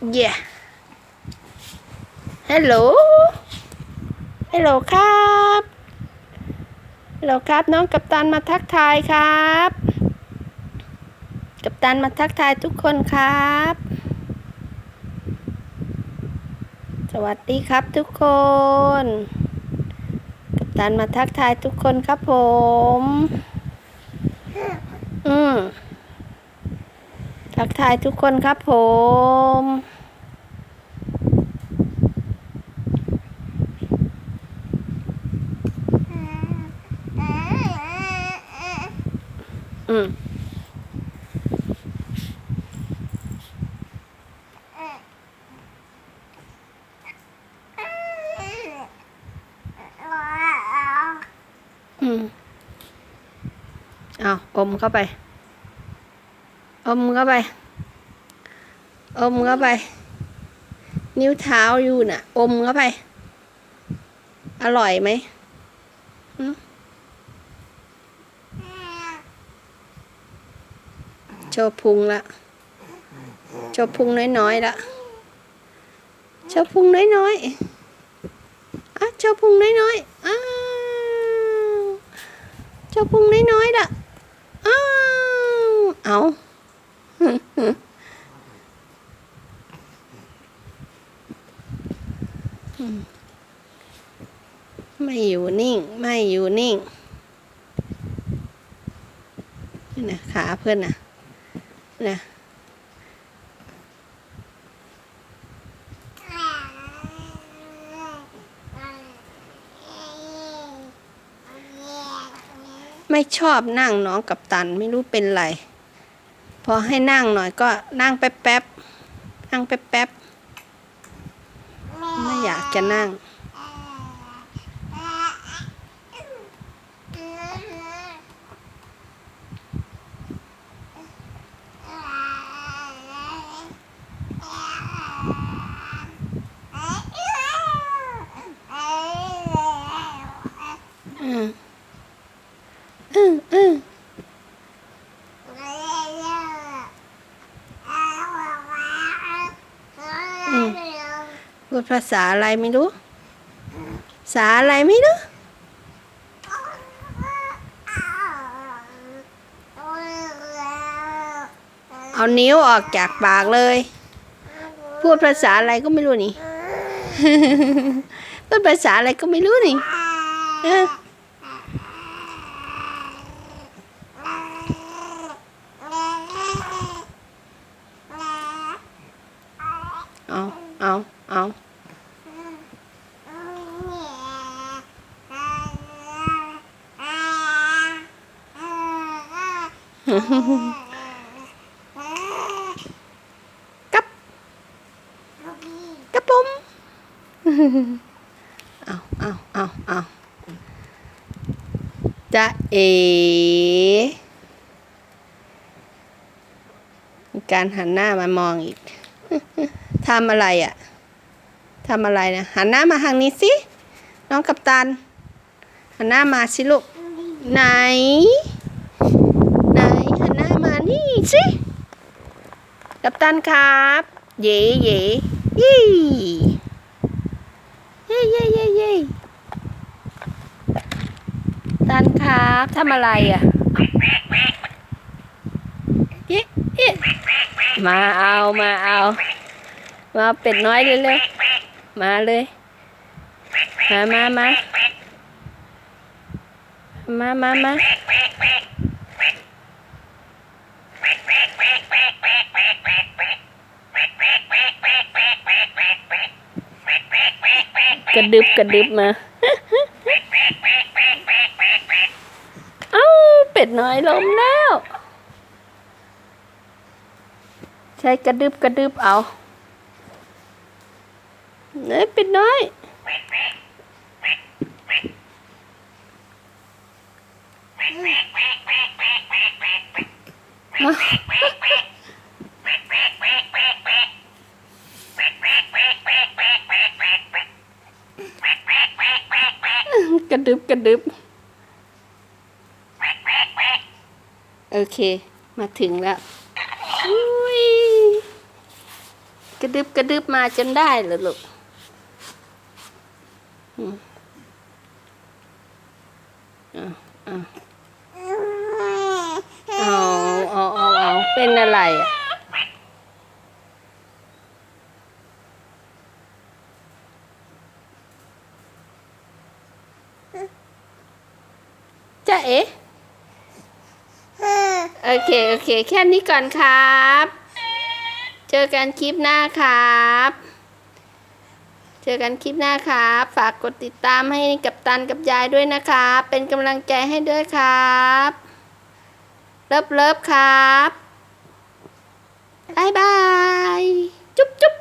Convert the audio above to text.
yeah hello hello ครับ hello ครับน้องกัปตันมาทักทายครับ กัปตันมาทักทายทุกคนครับ สวัสดีครับทุกคน กัปตันมาทักทายทุกคนครับผม อืม ทักทายทุกคนครับผม อืมอืมเอาอมเข้าไป อมเข้าไป อมเข้าไป นิ้วเท้าอยู่น่ะ อมเข้าไป อร่อยไหมโชว์พุงละโชว์พุงน้อยๆละโชว์พุงน้อยๆอะโชว์พุงน้อยๆอ้าวโชว์พุงน้อยๆละอ้าวเอา ไม่อยู่นิ่ง ไม่อยู่นิ่งนี่นะขาเพื่อนนะนะไม่ชอบนั่งน้องกับตัน ไม่รู้เป็นไร อให้นั่งหน่อยก็นั่งแป๊บแป๊บนั่งแป๊บแป๊บไม่อยากจะนั่ง อืมอืมอืม พูดภาษาอะไรไม่รู้ภาษาอะไรไม่รู้เอานิ้วออกจากปากเลย พูดภาษาอะไรก็ไม่รู้นี่ พูดภาษาอะไรก็ไม่รู้นี่เออเอาเอาเอา กับกับผมเอาเอาเอาเอาจะเอมีการหันหน้ามามองอีกทำอะไรอะ่ะทำอะไรนะหันหน้ามาทางนี้สิน้องกัปตันหันหน้ามาสิลูกไหน ไหน หันหน้ามานี่สิ กัปตันครับ เย่เย่ยี่เย่เย่เย่เย่ตันครับทำอะไรอะเย่เย่มาเอามาเอา มาเอาเป็ดน้อยเร็วๆมาเลย มามามามามามา กระดึบกระดึบมา เอ้า เป็ดน้อยล้มแล้ว ใช้กระดึบกระดึบเอาเอ้ยเป็ดน้อย กระดึบกระดึบโอเค มาถึงแล้วอุ้ยกระดึบกระดึบมาจนได้เหรอลูกอืมเอาเอาเอาเอาเอาเอาเป็นอะไรอะ จะเอ๋โอเคโอเค แค่นี้ก่อนครับ เจอกันคลิปหน้าครับ เจอกันคลิปหน้าครับ ฝากกดติดตามให้กับตันกับยายด้วยนะครับ เป็นกำลังใจให้ด้วยครับเลิฟเลิฟครับบายบาย จุ๊บจุ๊บ